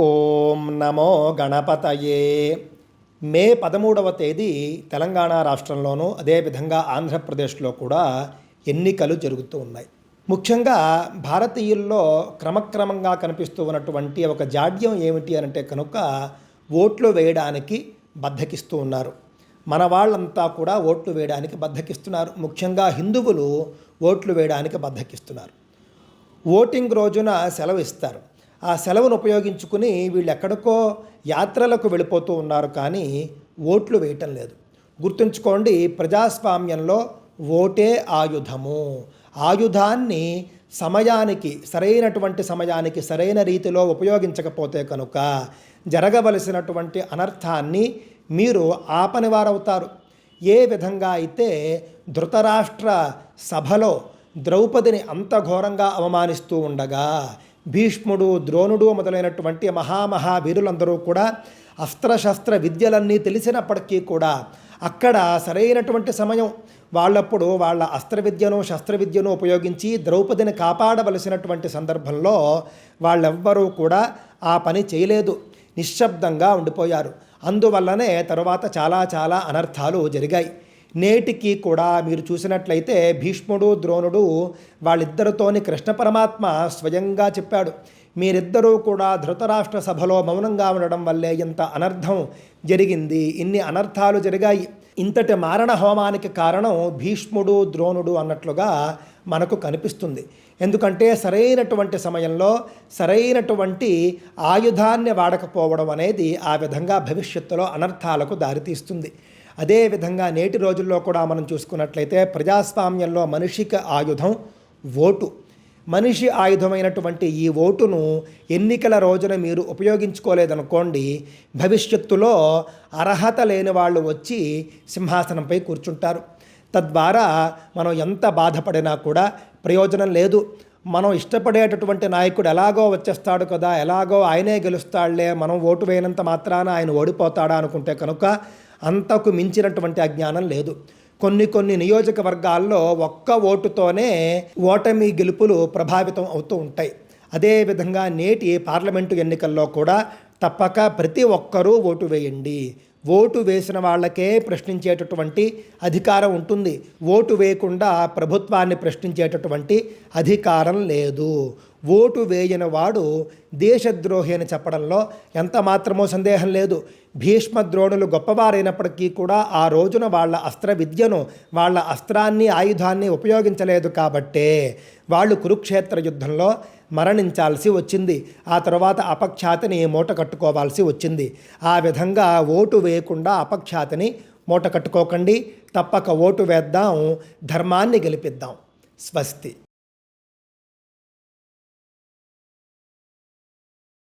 ఓం నమో గణపతయే. మే పదమూడవ తేదీ తెలంగాణ రాష్ట్రంలోనూ అదేవిధంగా ఆంధ్రప్రదేశ్లో కూడా ఎన్నికలు జరుగుతూ ఉన్నాయి. ముఖ్యంగా భారతీయుల్లో క్రమక్రమంగా కనిపిస్తూ ఉన్నటువంటి ఒక జాడ్యం ఏమిటి అనంటే కనుక ఓట్లు వేయడానికి బద్దకిస్తూ ఉన్నారు. మన వాళ్ళంతా కూడా ఓట్లు వేయడానికి బద్దకిస్తున్నారు. ముఖ్యంగా హిందువులు ఓట్లు వేయడానికి బద్దకిస్తున్నారు. ఓటింగ్ రోజున సెలవు ఇస్తారు. ఆ సెలవును ఉపయోగించుకుని వీళ్ళు ఎక్కడికో యాత్రలకు వెళ్ళిపోతూ ఉన్నారు కానీ ఓట్లు వేయటం లేదు. గుర్తుంచుకోండి ప్రజాస్వామ్యంలో ఓటే ఆయుధము. ఆయుధాన్ని సమయానికి సరైనటువంటి సమయానికి సరైన రీతిలో ఉపయోగించకపోతే కనుక జరగవలసినటువంటి అనర్థాన్ని మీరు ఆపనివారవుతారు. ఏ విధంగా అయితే ధృతరాష్ట్ర సభలో ద్రౌపదిని అంత ఘోరంగా అవమానిస్తూ ఉండగా భీష్ముడు ద్రోణుడు మొదలైనటువంటి మహామహావీరులందరూ కూడా అస్త్రశస్త్ర విద్యలన్నీ తెలిసినప్పటికీ కూడా అక్కడ సరైనటువంటి సమయం. వాళ్ళప్పుడు వాళ్ళ అస్త్ర విద్యను శస్త్ర విద్యను ఉపయోగించి ద్రౌపదిని కాపాడవలసినటువంటి సందర్భంలో వాళ్ళెవ్వరూ కూడా ఆ పని చేయలేదు. నిశ్శబ్దంగా ఉండిపోయారు. అందువల్లనే తరువాత చాలా చాలా అనర్థాలు జరిగాయి. నేటికి కూడా మీరు చూసినట్లయితే భీష్ముడు ద్రోణుడు వాళ్ళిద్దరితోని కృష్ణ పరమాత్మ స్వయంగా చెప్పాడు. మీరిద్దరూ కూడా ధృతరాష్ట్ర సభలో మౌనంగా ఉండడం వల్లే ఇంత అనర్థం జరిగింది. ఇన్ని అనర్థాలు జరిగాయి. ఇంతటి మారణ హోమానికి కారణం భీష్ముడు ద్రోణుడు అన్నట్లుగా మనకు కనిపిస్తుంది. ఎందుకంటే సరైనటువంటి సమయంలో సరైనటువంటి ఆయుధాన్ని వాడకపోవడం అనేది ఆ విధంగా భవిష్యత్తులో అనర్థాలకు దారితీస్తుంది. అదేవిధంగా నేటి రోజుల్లో కూడా మనం చూసుకున్నట్లయితే ప్రజాస్వామ్యంలో మనిషికి ఆయుధం ఓటు. మనిషి ఆయుధమైనటువంటి ఈ ఓటును ఎన్నికల రోజున మీరు ఉపయోగించుకోలేదనుకోండి భవిష్యత్తులో అర్హత లేని వాళ్ళు వచ్చి సింహాసనంపై కూర్చుంటారు. తద్వారా మనం ఎంత బాధపడినా కూడా ప్రయోజనం లేదు. మనం ఇష్టపడేటటువంటి నాయకుడు ఎలాగో వచ్చేస్తాడు కదా ఎలాగో ఆయనే గెలుస్తాడులే మనం ఓటు వేయనంత మాత్రాన ఆయన ఓడిపోతాడా అనుకుంటే కనుక అంతకు మించినటువంటి అజ్ఞానం లేదు. కొన్ని కొన్ని నియోజకవర్గాల్లో ఒక్క ఓటుతోనే ఓటమి గెలుపులు ప్రభావితం అవుతూ ఉంటాయి. అదేవిధంగా నేటి పార్లమెంటు ఎన్నికల్లో కూడా తప్పక ప్రతి ఒక్కరూ ఓటు వేయండి. ఓటు వేసిన వాళ్ళకే ప్రశ్నించేటటువంటి అధికారం ఉంటుంది. ఓటు వేయకుండా ప్రభుత్వాన్ని ప్రశ్నించేటటువంటి అధికారం లేదు. ఓటు వేయని వాడు దేశద్రోహి అని చెప్పడంలో ఎంత మాత్రమో సందేహం లేదు. భీష్మ ద్రోణులు గొప్పవారైనప్పటికీ కూడా ఆ రోజున వాళ్ళ అస్త్ర విద్యను వాళ్ళ అస్త్రాన్ని ఆయుధాన్ని ఉపయోగించలేదు కాబట్టే వాళ్ళు కురుక్షేత్ర యుద్ధంలో మరణించాల్సి వచ్చింది. ఆ తర్వాత అపఖ్యాతిని మూట కట్టుకోవాల్సి వచ్చింది. ఆ విధంగా ఓటు వేయకుండా అపఖ్యాతిని మూట కట్టుకోకండి. తప్పక ఓటు వేద్దాం. ధర్మాన్ని గెలిపిద్దాం. స్వస్తి.